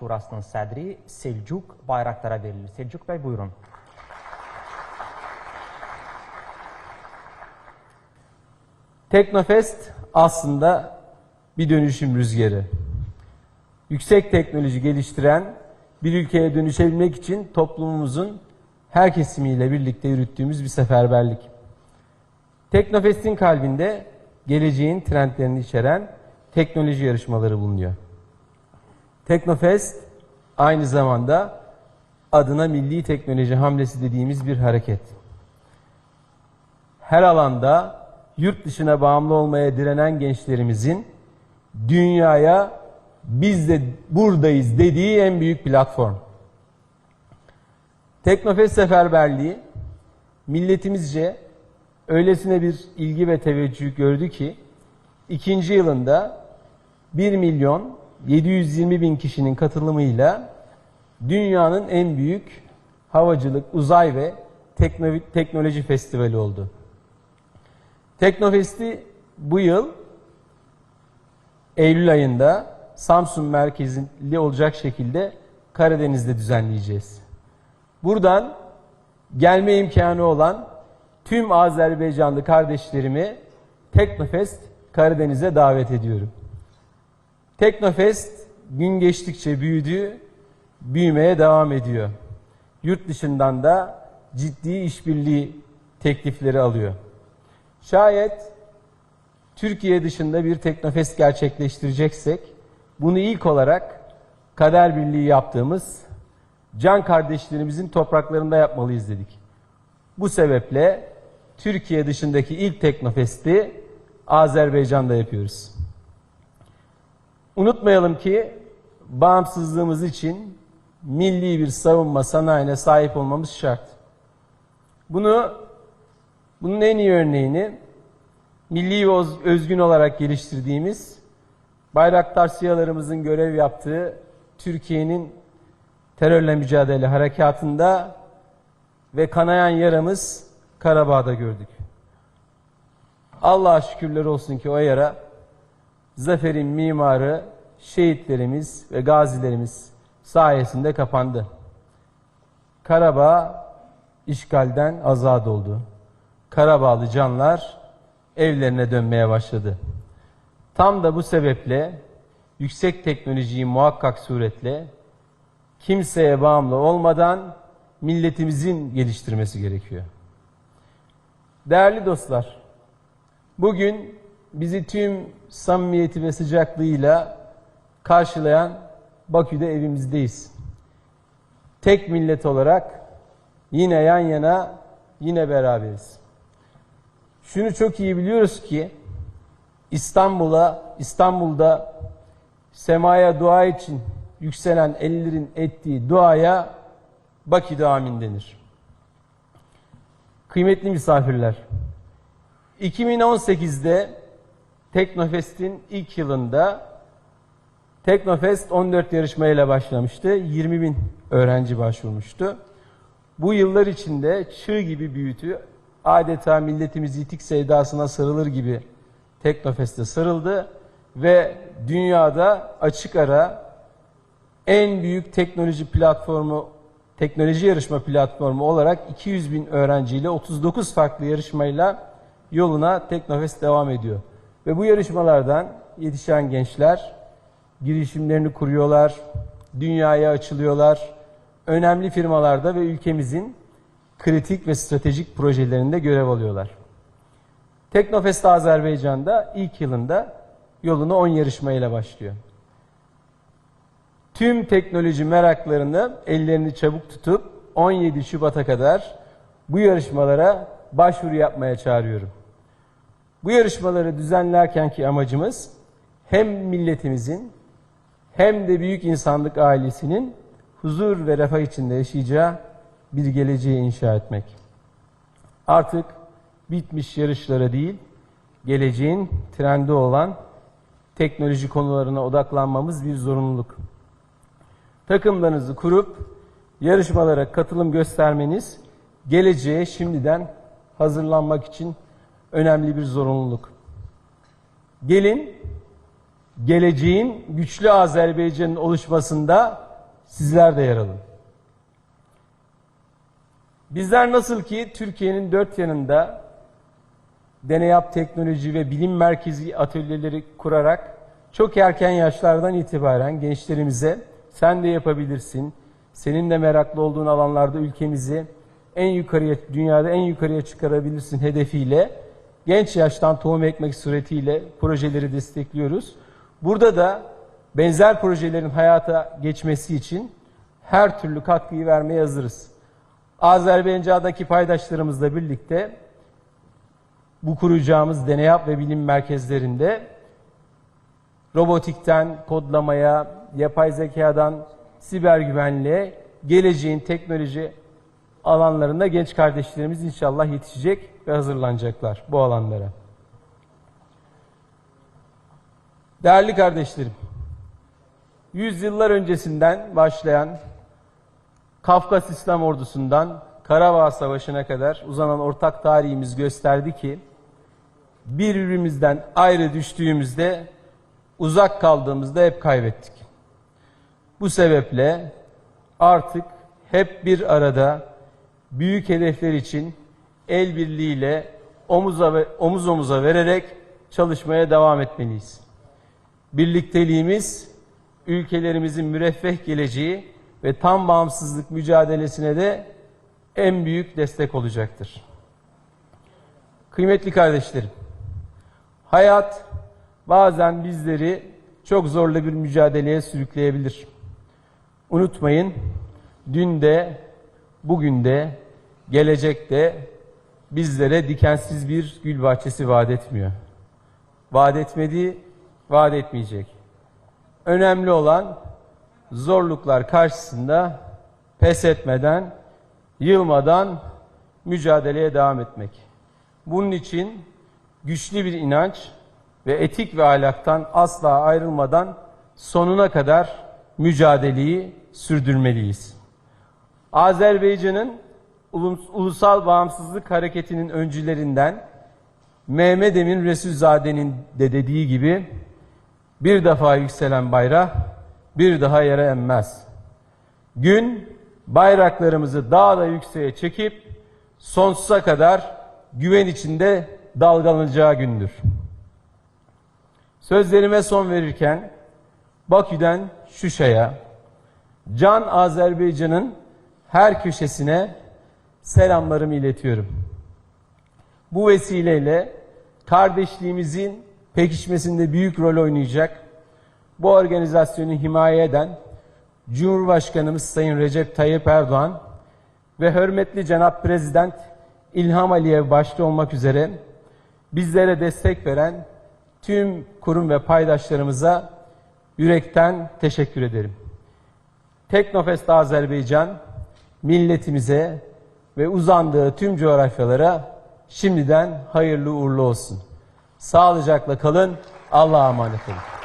Şurası'nın sədri Selcuk Bayraktar'a verilir. Selcuk Bey buyurun. Teknofest aslında bir dönüşüm rüzgarı. Yüksek teknoloji geliştiren bir ülkeye dönüşebilmek için toplumumuzun her kesimiyle birlikte yürüttüğümüz bir seferberlik. Teknofest'in kalbinde geleceğin trendlerini içeren teknoloji yarışmaları bulunuyor. Teknofest aynı zamanda adına milli teknoloji hamlesi dediğimiz bir hareket. Her alanda yurt dışına bağımlı olmaya direnen gençlerimizin dünyaya biz de buradayız dediği en büyük platform. Teknofest Seferberliği milletimizce öylesine bir ilgi ve teveccüh gördü ki ikinci yılında 1 milyon 720 bin kişinin katılımıyla dünyanın en büyük havacılık, uzay ve tekno- teknoloji festivali oldu. Teknofest'i bu yıl Eylül ayında Samsun merkezli olacak şekilde Karadeniz'de düzenleyeceğiz. Buradan gelme imkanı olan tüm Azerbaycanlı kardeşlerimi Teknofest Karadeniz'e davet ediyorum. Teknofest gün geçtikçe büyüdü, büyümeye devam ediyor. Yurt dışından da ciddi işbirliği teklifleri alıyor. Şayet Türkiye dışında bir Teknofest gerçekleştireceksek bunu ilk olarak kader birliği yaptığımız can kardeşlerimizin topraklarında yapmalıyız dedik. Bu sebeple Türkiye dışındaki ilk Teknofest'i Azerbaycan'da yapıyoruz. Unutmayalım ki bağımsızlığımız için milli bir savunma sanayine sahip olmamız şart. Bunu bunun en iyi örneğini milli özgün olarak geliştirdiğimiz Bayraktar siyalarımızın görev yaptığı Türkiye'nin terörle mücadele harekatında ve kanayan yaramız Karabağ'da gördük. Allah'a şükürler olsun ki o yara zaferin mimarı şehitlerimiz ve gazilerimiz sayesinde kapandı. Karabağ işgalden azad oldu. Karabağlı canlar evlerine dönmeye başladı. Tam da bu sebeple yüksek teknolojiyi muhakkak suretle kimseye bağımlı olmadan milletimizin geliştirmesi gerekiyor. Değerli dostlar, bugün bizi tüm samimiyeti ve sıcaklığıyla karşılayan Bakü'de evimizdeyiz. Tek millet olarak yine yan yana, yine beraberiz. Şunu çok iyi biliyoruz ki İstanbul'a, İstanbul'da semaya dua için yükselen ellerin ettiği duaya Bakü'de amin denir. Kıymetli misafirler, 2018'de Teknofest'in ilk yılında Teknofest 14 yarışmayla başlamıştı. 20 bin öğrenci başvurmuştu. Bu yıllar içinde çığ gibi büyütü, adeta milletimiz yitik sevdasına sarılır gibi Teknofest'e sarıldı ve dünyada açık ara en büyük teknoloji platformu, teknoloji yarışma platformu olarak 200 bin öğrenciyle 39 farklı yarışmayla yoluna Teknofest devam ediyor. Ve bu yarışmalardan yetişen gençler girişimlerini kuruyorlar, dünyaya açılıyorlar, önemli firmalarda ve ülkemizin kritik ve stratejik projelerinde görev alıyorlar. Teknofest Azerbaycan'da ilk yılında yoluna 10 yarışmayla başlıyor. Tüm teknoloji meraklarını ellerini çabuk tutup 17 Şubat'a kadar bu yarışmalara başvuru yapmaya çağırıyorum. Bu yarışmaları düzenlerkenki amacımız hem milletimizin hem de büyük insanlık ailesinin huzur ve refah içinde yaşayacağı bir geleceği inşa etmek. Artık bitmiş yarışlara değil, geleceğin trendi olan teknoloji konularına odaklanmamız bir zorunluluk. Takımlarınızı kurup yarışmalara katılım göstermeniz geleceğe şimdiden hazırlanmak için önemli bir zorunluluk. Gelin geleceğin güçlü Azerbaycan'ın oluşmasında Sizler de yer alın. Bizler nasıl ki Türkiye'nin dört yanında deneyap teknoloji ve bilim merkezi atölyeleri kurarak çok erken yaşlardan itibaren gençlerimize sen de yapabilirsin, senin de meraklı olduğun alanlarda ülkemizi en yukarıya, dünyada en yukarıya çıkarabilirsin hedefiyle genç yaştan tohum ekmek suretiyle projeleri destekliyoruz. Burada da benzer projelerin hayata geçmesi için her türlü katkıyı vermeye hazırız. Azerbaycan'daki paydaşlarımızla birlikte bu kuracağımız deneyap ve bilim merkezlerinde robotikten kodlamaya, yapay zekadan siber güvenliğe, geleceğin teknoloji alanlarında genç kardeşlerimiz inşallah yetişecek ve hazırlanacaklar bu alanlara. Değerli kardeşlerim, yüzyıllar öncesinden başlayan Kafkas İslam ordusundan Karabağ Savaşı'na kadar uzanan ortak tarihimiz gösterdi ki birbirimizden ayrı düştüğümüzde uzak kaldığımızda hep kaybettik. Bu sebeple artık hep bir arada büyük hedefler için el birliğiyle omuza ve omuz omuza vererek çalışmaya devam etmeliyiz. Birlikteliğimiz ülkelerimizin müreffeh geleceği ve tam bağımsızlık mücadelesine de en büyük destek olacaktır. Kıymetli kardeşlerim, hayat bazen bizleri çok zorlu bir mücadeleye sürükleyebilir. Unutmayın, dün de, bugün de, gelecekte bizlere dikensiz bir gül bahçesi vaat etmiyor. Vaat etmedi, vaat etmeyecek. Önemli olan zorluklar karşısında pes etmeden, yılmadan mücadeleye devam etmek. Bunun için güçlü bir inanç ve etik ve ahlaktan asla ayrılmadan sonuna kadar mücadeleyi sürdürmeliyiz. Azerbaycan'ın ulusal bağımsızlık hareketinin öncülerinden Mehmet Emin Resulzade'nin de dediği gibi bir defa yükselen bayrak bir daha yere emmez. Gün bayraklarımızı daha da yükseğe çekip sonsuza kadar güven içinde dalgalanacağı gündür. Sözlerime son verirken Bakü'den Şuşa'ya, Can Azerbaycan'ın her köşesine selamlarımı iletiyorum. Bu vesileyle kardeşliğimizin pekişmesinde büyük rol oynayacak bu organizasyonu himaye eden Cumhurbaşkanımız Sayın Recep Tayyip Erdoğan ve hürmetli Cenap Prezident İlham Aliyev başta olmak üzere bizlere destek veren tüm kurum ve paydaşlarımıza yürekten teşekkür ederim. Teknofest Azerbaycan milletimize ve uzandığı tüm coğrafyalara şimdiden hayırlı uğurlu olsun. Sağlıcakla kalın, Allah'a emanet olun.